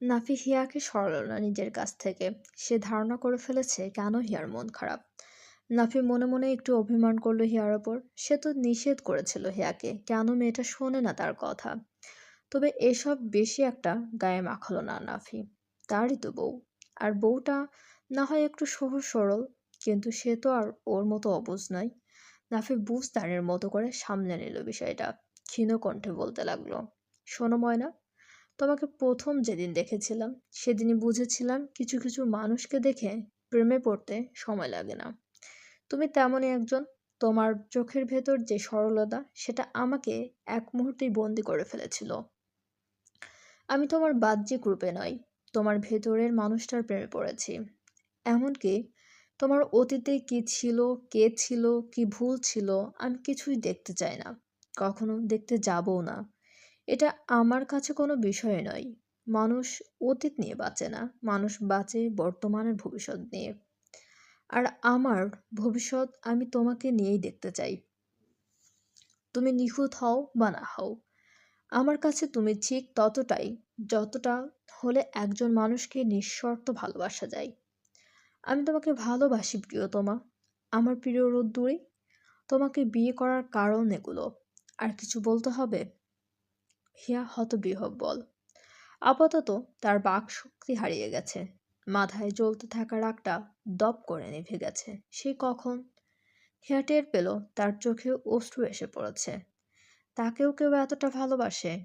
নাফি হিয়াকে সরালো না নিজের কাছ থেকে। সে ধারণা করে ফেলেছে, কেন হিয়ার মন খারাপ? নাফি মনে মনে একটু অভিমান করল হিয়ার ওপর। সে তো নিষেধ করেছিল হিয়াকে, কেন মেয়েটা শোনে না তার কথা? তবে এসব বেশি একটা গায়ে মাখালো না নাফি। তারই তো বউ। আর বউটা না হয় একটু সহজ সরল, কিন্তু সে তো আর ওর মতো অবুজ নয়। নাফি বুঝদারের মতো করে সামলে নিল বিষয়টা। ক্ষীণ কণ্ঠে বলতে লাগল, শোনো ময়না তোমাকে প্রথম যেদিন দেখেছিলাম, সেদিনই বুঝেছিলাম কিছু কিছু মানুষকে দেখে প্রেমে পড়তে সময় লাগে না। তুমি তেমনই একজন। তোমার চোখের ভেতর যে সরলতা, সেটা আমাকে এক মুহূর্তেই বন্দি করে ফেলেছিল। আমি তোমার বাহ্যিক রূপে নয় তোমার ভেতরের মানুষটার প্রেমে পড়েছি। এমনকি তোমার অতীতে কি ছিল, কে ছিল, কি ভুল ছিল, আমি কিছুই দেখতে চাই না। কখনো দেখতে যাবও না। এটা আমার কাছে কোনো বিষয় নয়। মানুষ অতীত নিয়ে বাঁচে না। মানুষ বাঁচে বর্তমানের ভবিষ্যৎ নিয়ে। আর আমার ভবিষ্যৎ আমি তোমাকে নিয়েই দেখতে চাই। তুমি নিখুঁত হও বা না হও, আমার কাছে তুমি ঠিক ততটাই, যতটা হলে একজন মানুষকে নিঃশর্ত ভালোবাসা যায়। আমি তোমাকে ভালোবাসি প্রিয়তমা আমার প্রিয় রোদ্দুরে তোমাকে বিয়ে করার কারণ এগুলো। আর কিছু বলতে হবে? হিয়া হতবিহব্বল। আপাতত তার বাক শক্তি হারিয়ে গেছে। মাথায় জ্বলতে থাকা রাগটা দপ করে নিভে গেছে। সে কখন? হিয়া টের পেল তার চোখে অশ্রু এসে পড়েছে। তাকেও কেউ এতটা ভালোবাসে?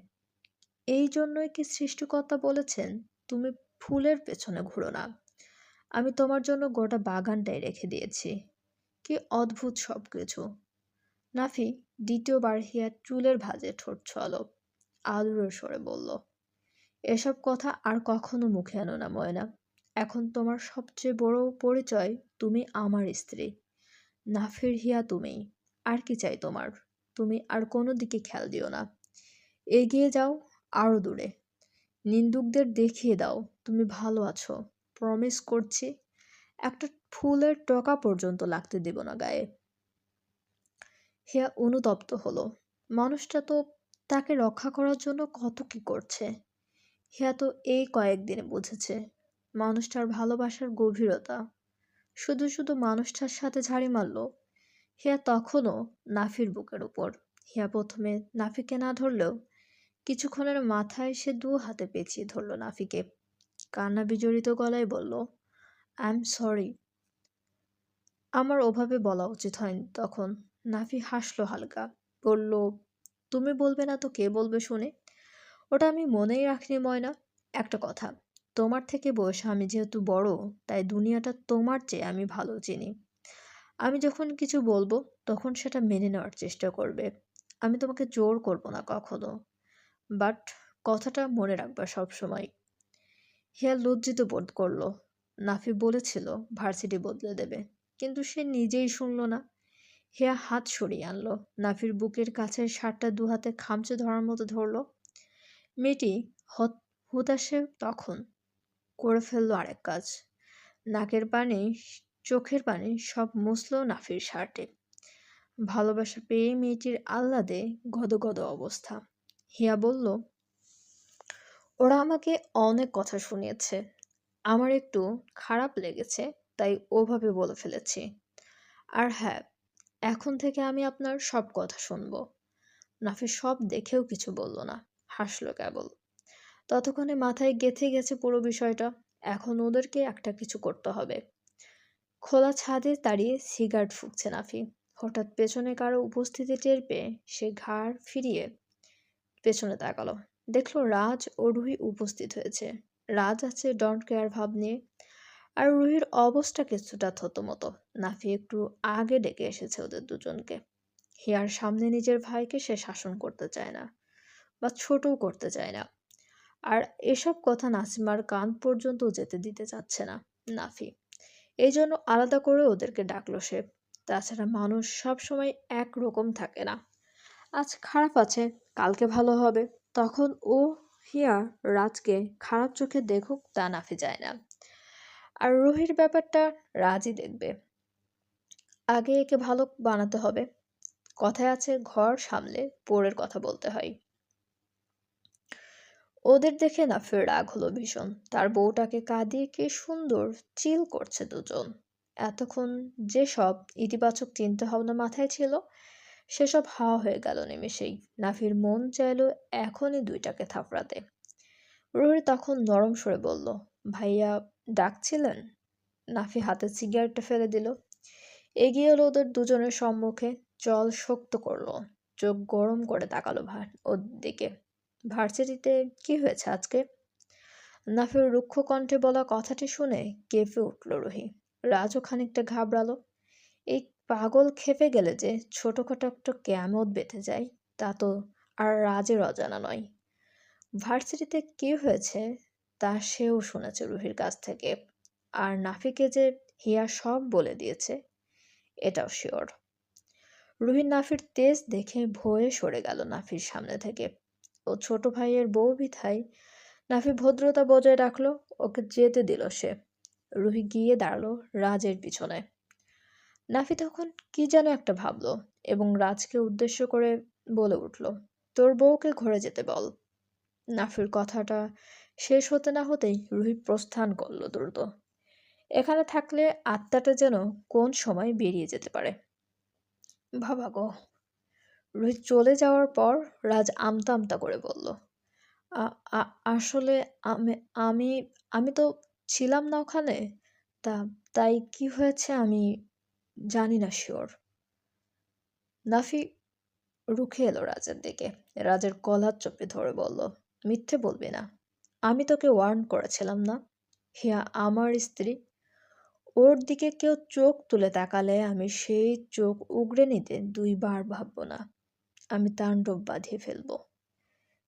এই জন্যই কি সৃষ্টিকর্তা বলেছেন, তুমি ফুলের পেছনে ঘুরো না। আমি তোমার জন্য গোটা বাগানটাই রেখে দিয়েছি। কি অদ্ভুত সব কিছু নাফি দ্বিতীয়বার হিয়ার চুলের ভাজে ঠোঁট ছলো আদুরের স্বরে বলল, এসব কথা আর কখনো মুখে আনো না, ময়না। এখন তোমার সবচেয়ে বড় পরিচয় তুমি আমার স্ত্রী। নাফির হিয়া তুমি, আর কি চাই তোমার? তুমি আর কোনো দিকে খেয়াল দিও না। এগিয়ে যাও আরও দূরে। নিন্দুকদের দেখিয়ে দাও, তুমি ভালো আছো। প্রমিস করছি, একটা ফুলের টকা পর্যন্ত লাগতে দেব না গায়ে হিয়া অনুতপ্ত হলো। মানুষটা তো তাকে রক্ষা করার জন্য কত কি করছে? হিয়া তো এই কয়েকদিনে বুঝেছে। মানুষটার ভালোবাসার গভীরতা। শুধু শুধু মানুষটার সাথে ঝাড়ি মারল। হিয়া তখনও নাফির বুকের উপর। হিয়া প্রথমে নাফিকে না ধরলেও কিছুক্ষণের মাথায় সে দু হাতে পেঁচিয়ে ধরল নাফিকে। কান্না বিজড়িত গলায় বলল আই এম সরি আমার ওভাবে বলা উচিত হয়নি, তখন নাফি হাসলো হালকা। বলল তুমি বলবে না তো কে বলবে শুনে? ওটা আমি মনেই রাখিনি ময়না। একটা কথা, তোমার থেকে বয়সে, আমি যেহেতু বড়, তাই দুনিয়াটা তোমার চেয়ে আমি ভালো চিনি। আমি যখন কিছু বলব, তখন সেটা মেনে নেওয়ার চেষ্টা করবে। আমি তোমাকে জোর করব না কখনো। বাট কথাটা মনে রাখবা সবসময়। হিয়া লজ্জিত বোধ করল। নাফি বলেছিল, ভার্সিটি বদলে দেবে। কিন্তু সে নিজেই শুনল না। হেয়া হাত সরিয়ে আনলো। নাফির বুকের কাছে শার্টটা দু হাতে খামচে ধরার মতো ধরলো। মেয়েটি হত, হুতাশে তখন করে ফেলল আরেক কাজ। নাকের পানি, চোখের পানি সব মুছলো নাফির শার্টে। ভালোবাসা পেয়ে মেয়েটির আহ্লাদে গদগদ অবস্থা। হিয়া বলল, ওরা আমাকে অনেক কথা শুনিয়েছে। আমার একটু খারাপ লেগেছে, তাই ওভাবে বলে ফেলেছি। আর হ্যাঁ এখন থেকে আমি আপনার সব কথা শুনব। নাফি সব দেখেও কিছু বলল না, হাসলো কেবল। ততক্ষণে মাথায় গেথে গেছে পুরো বিষয়টা, এখন ওদেরকে একটা কিছু করতে হবে। খোলা ছাদে দাঁড়িয়ে সিগারেট ফুঁকছে নাফি। হঠাৎ পেছনে কারও উপস্থিতি টের পেয়ে সে ঘাড় ফিরিয়ে পেছনে তাকালো। দেখল রাজ ও রুহি উপস্থিত হয়েছে। রাজ আছে ডন্ট কেয়ার ভাব নিয়ে আর রুহির অবস্থা কিছুটা থতমতো। নাফি একটু আগে ডেকে এসেছে ওদের দুজনকে। হিয়ার সামনে নিজের ভাইকে সে শাসন করতে চায় না বা ছোটও করতে চায় না। আর এসব কথা নাসিমার কান পর্যন্ত যেতে দিতে চাচ্ছে না নাফি। এই জন্য আলাদা করে ওদেরকে ডাকলো সে। তাছাড়া মানুষ সব সময় একরকম থাকে না। আজ খারাপ আছে, কালকে ভালো হবে। তখন ও, হিয়া, রাজকে খারাপ চোখে দেখুক তা নাফি যায় না। আর রুহির ব্যাপারটা রাজি দেখবে। আগে একে ভালো বানাতে হবে। কথায় আছে, ঘর সামলে পোরের কথা বলতে হয়। ওদের দেখে নাফির রাগ হলো ভীষণ। তার বউটাকে কাঁদিয়ে কি সুন্দর চিল করছে দুজন। এতক্ষণ যেসব ইতিবাচক চিন্তা ভাবনা মাথায় ছিল, সেসব হাওয়া হয়ে গেল নিমেষেই। নাফির মন চাইলো এখনই দুইটাকে থাপড়াতে। রুহি তখন নরম সরে বলল, ভাইয়া ডাকছিলেন। নাফি হাতে সিগারেটটা ফেলে দিল। এগিয়ে এলো ওদের দুজনের সম্মুখে। জল শক্ত করল। চোখ গরম করে তাকালো ভার ওর দিকে। ভার্সিটিতে কি হয়েছে আজকে? নাফির রুক্ষ কণ্ঠে বলা কথাটি শুনে কেঁপে উঠল রোহি। রাজও খানিকটা ঘাবড়ালো। এই পাগল খেপে গেলে যে ছোটোখাটো একটা ক্যামত বেঁধে যায়, তা তো আর রাজের অজানা নয়। ভার্সিটিতে কি হয়েছে? তা সেও শুনেছে রুহির কাছ থেকে। আর নাফিকে যে হিয়া সব বলে দিয়েছে, এটাও শিওর রুহির নাফির তেজ দেখে ভয়ে সরে গেল নাফির সামনে থেকে। ও ছোট ভাইয়ের বউ বিথাই নাফি ভদ্রতা বজায় রাখল, ওকে যেতে দিল সে। রুহি গিয়ে দাঁড়াল রাজের পিছনে। নাফি তখন কি যেন একটা ভাবলো এবং রাজকে উদ্দেশ্য করে বলে উঠল, তোর বউকে ঘরে যেতে বল। নাফির কথাটা শেষ হতে না হতেই রুহি প্রস্থান করল দ্রুত। এখানে থাকলে আত্মাটা যেন কোন সময় বেরিয়ে যেতে পারে। ভাবা গো। রুহি চলে যাওয়ার পর রাজ আমতা আমতা করে বলল আসলে আমি আমি আমি তো ছিলাম না ওখানে। তা, তাই কি হয়েছে আমি জানি না শিওর নাফি রুখে এলো রাজের দিকে। রাজের কলার চোপে ধরে বলল, মিথ্যে বলবি না। আমি তোকে ওয়ার্ন করেছিলাম না। হিয়া, আমার স্ত্রী, ওর দিকে কেউ চোখ তুলে তাকালে আমি সেই চোখ উগড়ে নিতে দুইবার ভাবব না। আমি তাণ্ডব বাঁধিয়ে ফেলব।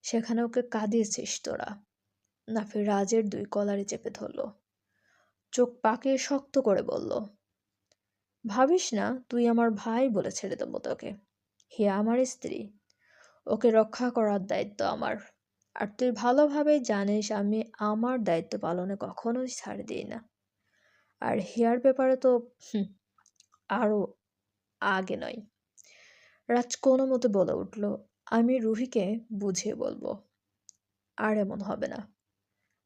সেখানে ওকে কাঁদিয়েছিস তোরা। নাফির রাজের দুই কলারে চেপে ধরল। চোখ পাকিয়ে শক্ত করে বলল, ভাবিস না, তুই আমার ভাই বলে ছেড়ে দেবো তোকে। হিয়া, আমার স্ত্রী, ওকে রক্ষা করার দায়িত্ব আমার। আর তুই ভালোভাবে জানিস আমি আমার দায়িত্ব পালনে কখনোই ছাড় দিই না। আর হেয়ার ব্যাপারে তো আরও আগে নয়। রাজ কোনো মতে বলে উঠল, আমি রুহিকে বুঝিয়ে বলব। আর এমন হবে না।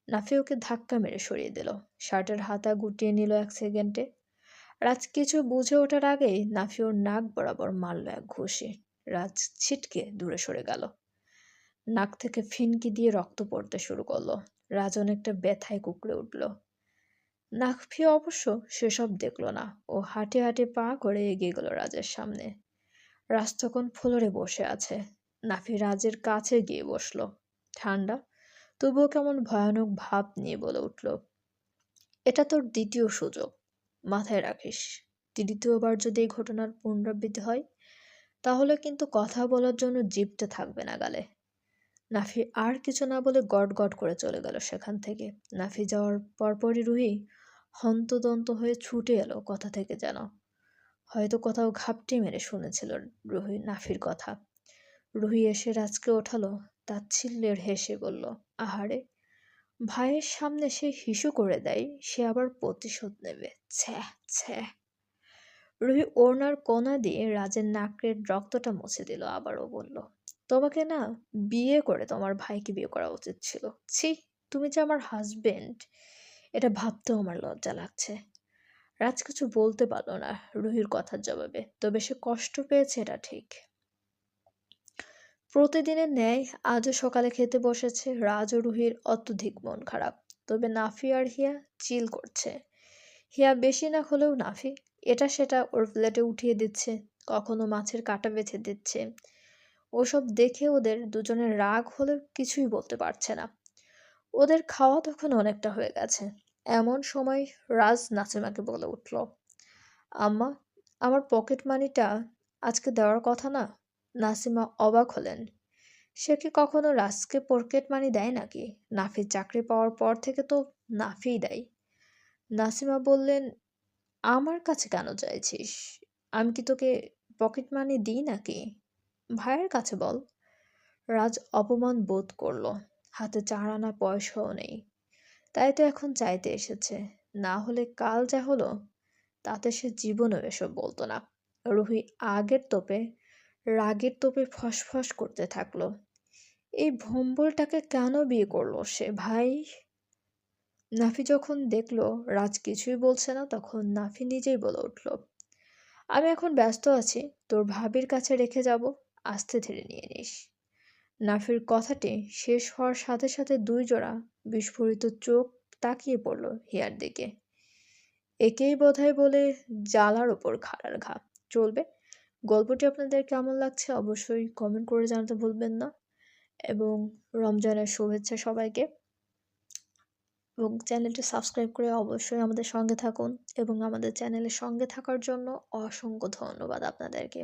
নাফি ওকে ধাক্কা মেরে সরিয়ে দিল। শার্টের হাতা গুটিয়ে নিল এক সেকেন্ডে। রাজ কিছু বুঝে ওঠার আগেই নাফি ওর নাক বরাবর মারল এক ঘুষি। রাজ ছিটকে দূরে সরে গেল। নাক থেকে ফিনকি দিয়ে রক্ত পড়তে শুরু করল। রাজ অনেকটা ব্যথায় কুকড়ে উঠল। নাকফি অবশ্য সেসব দেখল না। ও হাঁটে হাঁটে পা করে এগিয়ে গেল রাজের সামনে। রাজ তখন ফ্লোরে বসে আছে। নাফি রাজের কাছে গিয়ে বসল। ঠান্ডা? তবুও কেমন ভয়ানক ভাব নিয়ে বলে উঠল। এটা তোর দ্বিতীয় সুযোগ। মাথায় রাখিস। দ্বিতীয়বার যদি এই ঘটনার পুনরাবৃত্তি হয়, তাহলে কিন্তু কথা বলার জন্য জিপটা থাকবে না গালে। নাফি আর কিছু না বলে গট গট করে চলে গেল সেখান থেকে। নাফি যাওয়ার পরপরই রুহি হন্তদন্ত হয়ে ছুটে এলো কথা থেকে যেন। হয়তো কোথাও ঘাপটি মেরে শুনেছিল রুহি নাফির কথা। রুহি এসে রাজকে ওঠালো, তাচ্ছিল্যের হেসে বলল, আহারে, ভাইয়ের সামনে সে হিসু করে দেয়, সে আবার প্রতিশোধ নেবে। ছ্যা ছ্যা রুহি ওড়নার কোনা দিয়ে রাজের নাকের রক্তটা মুছে দিল, আবারও বলল, তোমাকে না বিয়ে করে তোমার ভাইকে বিয়ে করা উচিত ছিল। ছি, তুমি যে আমার হাজবেন্ড এটা ভাবতেও আমার লজ্জা লাগছে রাজ কিছু বলতে পারল না রুহির কথার জবাবে, তবে সে কষ্ট পেয়েছে এটা ঠিক। প্রতিদিনের ন্যায় আজও সকালে খেতে বসেছে রাজ ও রুহির অত্যধিক মন খারাপ। তবে নাফি আর হিয়া চিল করছে। হিয়া বেশি না হলেও নাফি এটা সেটা ওর প্লেটে উঠিয়ে দিচ্ছে, কখনো মাছের কাটা বেছে দিচ্ছে। ওসব দেখে ওদের দুজনের রাগ হলে কিছুই বলতে পারছে না। ওদের খাওয়া তখন অনেকটা হয়ে গেছে। এমন সময় রাজ নাসিমাকে বলে উঠল, আম্মা, আমার পকেট মানিটা আজকে দেওয়ার কথা না? নাসিমা অবাক হলেন। সে কি কখনো রাজকে পকেট মানি দেয় নাকি? নাফির চাকরি পাওয়ার পর থেকে তো নাফিই দেয়। নাসিমা বললেন আমার কাছে কেন চাইছিস? আমি কি তোকে পকেট মানি দিই নাকি? ভাইয়ের কাছে বল। রাজ অপমান বোধ করল। হাতে চার আনা পয়সাও নেই। তাই তো এখন চাইতে এসেছে। না হলে কাল যা হলো, তাতে সে জীবনেও এসব বলতো না। রুহি আগের তোপে, রাগের তোপে ফসফস করতে থাকল। এই ভম্বলটাকে কেন বিয়ে করল সে ভাই? নাফি যখন দেখল, রাজ কিছুই বলছে না, তখন নাফি নিজেই বলে উঠল, আমি এখন ব্যস্ত আছি, তোর ভাবির কাছে রেখে যাব, আস্তে ধীরে নিয়ে নিস। নাফির কথাটি শেষ হওয়ার সাথে সাথে দুই জোড়া বিস্ফোরিত চোখ তাকিয়ে পড়ল হিয়ার দিকে। একেই বোধহয় বলে জ্বালার ওপর খাড়ার ঘা। চলবে। গল্পটি আপনাদের কেমন লাগছে অবশ্যই কমেন্ট করে জানাতে ভুলবেন না। এবং রমজানের শুভেচ্ছা সবাইকে। এবং চ্যানেলটি সাবস্ক্রাইব করে অবশ্যই আমাদের সঙ্গে থাকুন এবং আমাদের চ্যানেলের সঙ্গে থাকার জন্য অসংখ্য ধন্যবাদ আপনাদেরকে।